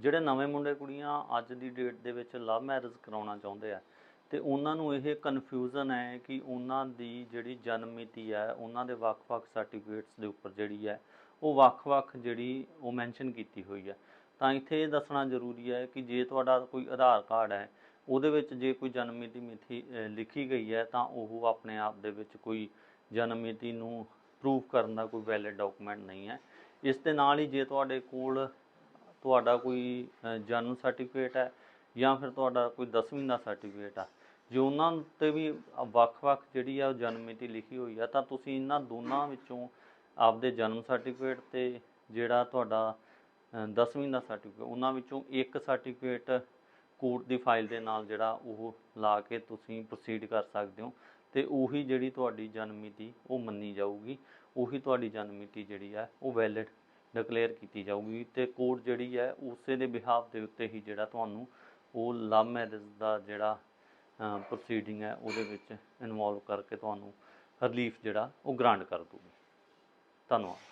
ਜਿਹੜੇ ਨਵੇਂ ਮੁੰਡੇ ਕੁੜੀਆਂ ਅੱਜ ਦੀ ਡੇਟ ਦੇ ਵਿੱਚ ਲਵ ਮੈਰਿਜ ਕਰਾਉਣਾ ਚਾਹੁੰਦੇ ਆ, ਤੇ ਉਹਨਾਂ ਨੂੰ ਇਹ ਕਨਫਿਊਜ਼ਨ ਹੈ ਕਿ ਉਹਨਾਂ ਦੀ ਜਿਹੜੀ ਜਨਮ ਮਿਤੀ ਹੈ, ਉਹਨਾਂ ਦੇ ਵੱਖ-ਵੱਖ ਸਰਟੀਫਿਕੇਟਸ ਦੇ ਉੱਪਰ ਜਿਹੜੀ ਹੈ, ਉਹ ਵੱਖ-ਵੱਖ ਜਿਹੜੀ ਉਹ ਮੈਂਸ਼ਨ ਕੀਤੀ ਹੋਈ ਹੈ। ਤਾਂ ਇੱਥੇ ਇਹ ਦੱਸਣਾ ਜ਼ਰੂਰੀ ਹੈ ਕਿ ਜੇ ਤੁਹਾਡਾ ਕੋਈ ਆਧਾਰ ਕਾਰਡ ਹੈ, ਉਹਦੇ ਵਿੱਚ ਜੇ ਕੋਈ ਜਨਮ ਮਿਤੀ ਮਿਥੀ ਲਿਖੀ ਗਈ ਹੈ, ਤਾਂ ਉਹ ਆਪਣੇ ਆਪ ਦੇ ਵਿੱਚ ਕੋਈ ਜਨਮ ਮਿਤੀ ਨੂੰ ਪ੍ਰੂਫ ਕਰਨ ਦਾ ਕੋਈ ਵੈਲਿਡ ਡਾਕੂਮੈਂਟ ਨਹੀਂ ਹੈ। ਇਸ ਦੇ ਨਾਲ ਹੀ ਜੇ ਤੁਹਾਡੇ ਕੋਲ ਤੁਹਾਡਾ ਕੋਈ ਜਨਮ ਸਰਟੀਫਿਕੇਟ ਹੈ ਜਾਂ ਫਿਰ ਤੁਹਾਡਾ ਕੋਈ 10ਵੀਂ ਦਾ ਸਰਟੀਫਿਕੇਟ ਆ। ਜੇ ਉਹਨਾਂ ਤੇ ਵੀ ਵੱਖ-ਵੱਖ ਜਿਹੜੀ ਆ ਉਹ ਜਨਮ ਮਿਤੀ ਲਿਖੀ ਹੋਈ ਆ, ਤਾਂ ਤੁਸੀਂ ਇਹਨਾਂ ਦੋਨਾਂ ਵਿੱਚੋਂ ਆਪਦੇ ਜਨਮ ਸਰਟੀਫਿਕੇਟ ਤੇ ਜਿਹੜਾ ਤੁਹਾਡਾ 10ਵੀਂ ਦਾ ਸਰਟੀਫਿਕੇਟ ਉਹਨਾਂ ਵਿੱਚੋਂ ਇੱਕ ਸਰਟੀਫਿਕੇਟ ਕੋਰਟ ਦੀ ਫਾਈਲ ਦੇ ਨਾਲ ਜਿਹੜਾ ਉਹ ਲਾ ਕੇ ਤੁਸੀਂ ਪ੍ਰੋਸੀਡ ਕਰ ਸਕਦੇ ਹੋ ਤੇ ਉਹੀ ਜਿਹੜੀ ਤੁਹਾਡੀ ਜਨਮ ਮਿਤੀ ਉਹ ਮੰਨੀ ਜਾਊਗੀ, ਉਹੀ ਤੁਹਾਡੀ ਜਨਮ ਮਿਤੀ ਜਿਹੜੀ ਹੈ ਉਹ ਵੈਲਿਡ ਡਿਕਲੇਅਰ ਕੀਤੀ ਜਾਊਗੀ ਤੇ ਕੋਰਟ ਜਿਹੜੀ ਹੈ ਉਸੇ ਦੇ ਬਿਹਾਫ ਦੇ ਉੱਤੇ ਹੀ ਜਿਹੜਾ ਤੁਹਾਨੂੰ ਉਹ ਲਵ ਮੈਰਿਜ ਦਾ ਜਿਹੜਾ ਪ੍ਰੋਸੀਡਿੰਗ ਹੈ ਉਹਦੇ ਵਿੱਚ ਇਨਵੋਲਵ ਕਰਕੇ ਤੁਹਾਨੂੰ ਰਿਲੀਫ ਜਿਹੜਾ ਉਹ ਗ੍ਰਾਂਟ ਕਰ ਦੂਗੀ ਧੰਨਵਾਦ।